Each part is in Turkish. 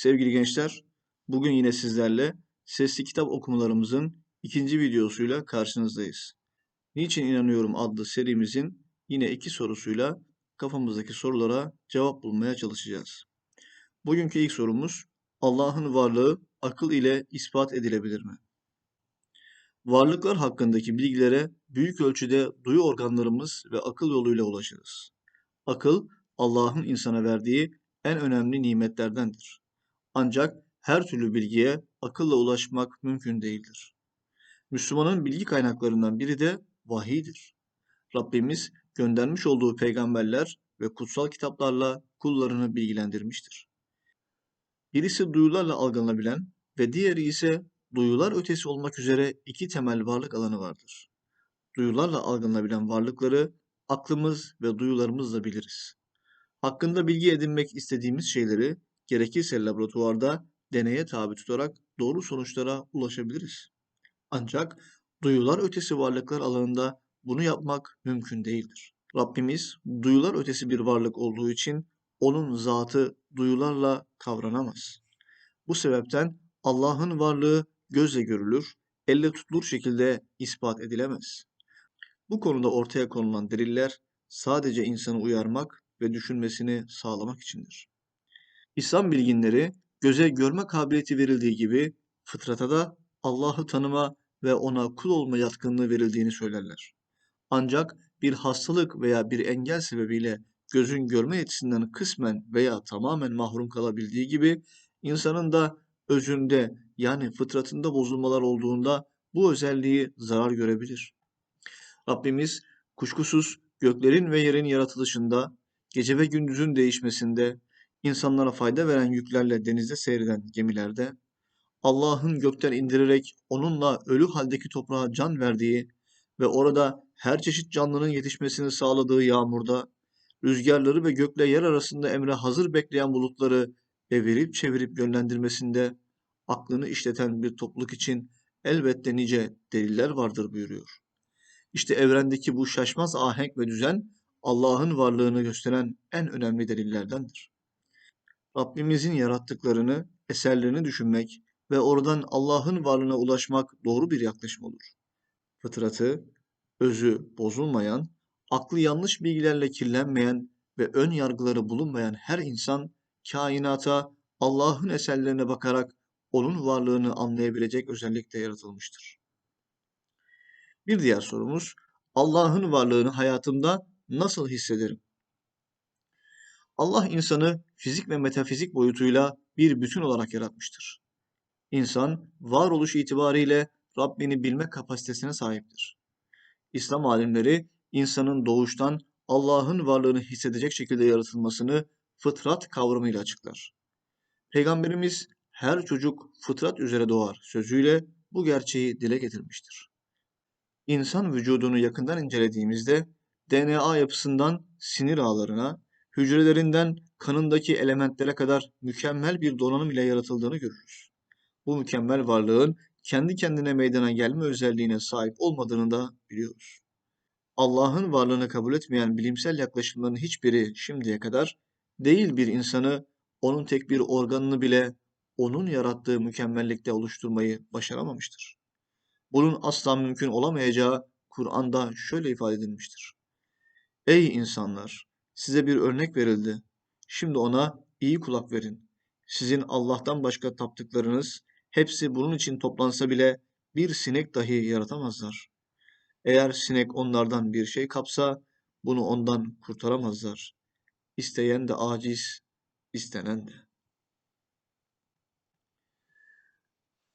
Sevgili gençler, bugün yine sizlerle sesli kitap okumalarımızın ikinci videosuyla karşınızdayız. Niçin İnanıyorum adlı serimizin yine iki sorusuyla kafamızdaki sorulara cevap bulmaya çalışacağız. Bugünkü ilk sorumuz, Allah'ın varlığı akıl ile ispat edilebilir mi? Varlıklar hakkındaki bilgilere büyük ölçüde duyu organlarımız ve akıl yoluyla ulaşırız. Akıl, Allah'ın insana verdiği en önemli nimetlerdendir. Ancak her türlü bilgiye akılla ulaşmak mümkün değildir. Müslümanın bilgi kaynaklarından biri de vahiydir. Rabbimiz göndermiş olduğu peygamberler ve kutsal kitaplarla kullarını bilgilendirmiştir. Birisi duyularla algılanabilen ve diğeri ise duyular ötesi olmak üzere iki temel varlık alanı vardır. Duyularla algılanabilen varlıkları aklımız ve duyularımızla biliriz. Hakkında bilgi edinmek istediğimiz şeyleri gerekirse laboratuvarda deneye tabi tutarak doğru sonuçlara ulaşabiliriz. Ancak duyular ötesi varlıklar alanında bunu yapmak mümkün değildir. Rabbimiz duyular ötesi bir varlık olduğu için onun zatı duyularla kavranamaz. Bu sebepten Allah'ın varlığı gözle görülür, elle tutulur şekilde ispat edilemez. Bu konuda ortaya konulan deliller sadece insanı uyarmak ve düşünmesini sağlamak içindir. İslam bilginleri göze görme kabiliyeti verildiği gibi fıtrata da Allah'ı tanıma ve ona kul olma yatkınlığı verildiğini söylerler. Ancak bir hastalık veya bir engel sebebiyle gözün görme yetisinden kısmen veya tamamen mahrum kalabildiği gibi insanın da özünde yani fıtratında bozulmalar olduğunda bu özelliği zarar görebilir. Rabbimiz kuşkusuz göklerin ve yerin yaratılışında, gece ve gündüzün değişmesinde, insanlara fayda veren yüklerle denizde seyreden gemilerde, Allah'ın gökten indirerek onunla ölü haldeki toprağa can verdiği ve orada her çeşit canlının yetişmesini sağladığı yağmurda, rüzgarları ve gökle yer arasında emre hazır bekleyen bulutları evirip çevirip yönlendirmesinde aklını işleten bir topluluk için elbette nice deliller vardır buyuruyor. İşte evrendeki bu şaşmaz ahenk ve düzen Allah'ın varlığını gösteren en önemli delillerdendir. Rabbimizin yarattıklarını, eserlerini düşünmek ve oradan Allah'ın varlığına ulaşmak doğru bir yaklaşım olur. Fıtratı, özü bozulmayan, aklı yanlış bilgilerle kirlenmeyen ve ön yargıları bulunmayan her insan kainata Allah'ın eserlerine bakarak onun varlığını anlayabilecek özellikle yaratılmıştır. Bir diğer sorumuz, Allah'ın varlığını hayatımda nasıl hissederim? Allah insanı fizik ve metafizik boyutuyla bir bütün olarak yaratmıştır. İnsan varoluş itibariyle Rabbini bilme kapasitesine sahiptir. İslam alimleri insanın doğuştan Allah'ın varlığını hissedecek şekilde yaratılmasını fıtrat kavramıyla açıklar. Peygamberimiz her çocuk fıtrat üzere doğar sözüyle bu gerçeği dile getirmiştir. İnsan vücudunu yakından incelediğimizde DNA yapısından sinir ağlarına, hücrelerinden kanındaki elementlere kadar mükemmel bir donanım ile yaratıldığını görürüz. Bu mükemmel varlığın kendi kendine meydana gelme özelliğine sahip olmadığını da biliyoruz. Allah'ın varlığını kabul etmeyen bilimsel yaklaşımların hiçbiri şimdiye kadar değil bir insanı, onun tek bir organını bile onun yarattığı mükemmellikte oluşturmayı başaramamıştır. Bunun asla mümkün olamayacağı Kur'an'da şöyle ifade edilmiştir. Ey insanlar! Size bir örnek verildi. Şimdi ona iyi kulak verin. Sizin Allah'tan başka taptıklarınız hepsi bunun için toplansa bile bir sinek dahi yaratamazlar. Eğer sinek onlardan bir şey kapsa bunu ondan kurtaramazlar. İsteyen de aciz, istenen de.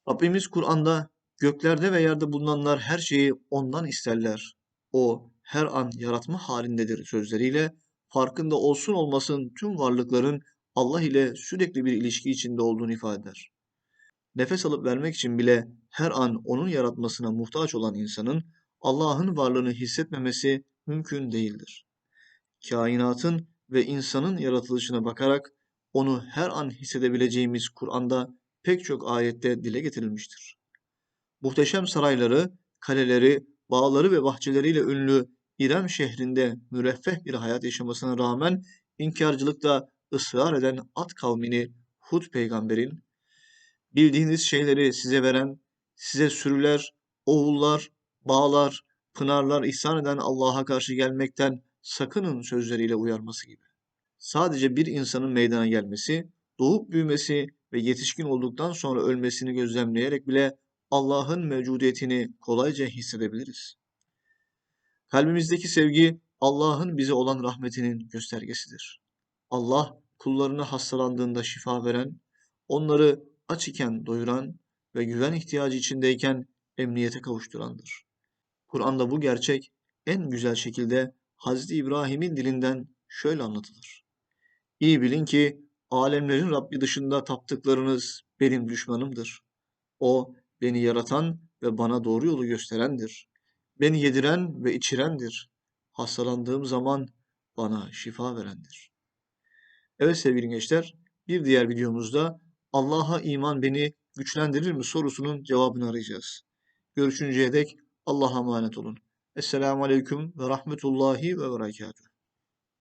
Rabbimiz Kur'an'da göklerde ve yerde bulunanlar her şeyi ondan isterler. O her an yaratma halindedir sözleriyle farkında olsun olmasın tüm varlıkların Allah ile sürekli bir ilişki içinde olduğunu ifade eder. Nefes alıp vermek için bile her an onun yaratmasına muhtaç olan insanın Allah'ın varlığını hissetmemesi mümkün değildir. Kainatın ve insanın yaratılışına bakarak onu her an hissedebileceğimiz Kur'an'da pek çok ayette dile getirilmiştir. Muhteşem sarayları, kaleleri, bağları ve bahçeleriyle ünlü İrem şehrinde müreffeh bir hayat yaşamasına rağmen inkarcılıkta ısrar eden at kavmini Hud peygamberin bildiğiniz şeyleri size veren, size sürüler, oğullar, bağlar, pınarlar ihsan eden Allah'a karşı gelmekten sakının sözleriyle uyarması gibi. Sadece bir insanın meydana gelmesi, doğup büyümesi ve yetişkin olduktan sonra ölmesini gözlemleyerek bile Allah'ın mevcudiyetini kolayca hissedebiliriz. Kalbimizdeki sevgi Allah'ın bize olan rahmetinin göstergesidir. Allah kullarına hastalandığında şifa veren, onları aç iken doyuran ve güven ihtiyacı içindeyken emniyete kavuşturandır. Kur'an'da bu gerçek en güzel şekilde Hazreti İbrahim'in dilinden şöyle anlatılır. İyi bilin ki alemlerin Rabbi dışında taptıklarınız benim düşmanımdır. O beni yaratan ve bana doğru yolu gösterendir. Beni yediren ve içirendir. Hastalandığım zaman bana şifa verendir. Evet sevgili gençler, bir diğer videomuzda Allah'a iman beni güçlendirir mi sorusunun cevabını arayacağız. Görüşünceye dek Allah'a emanet olun. Esselamu Aleyküm ve Rahmetullahi ve Berekatuhu.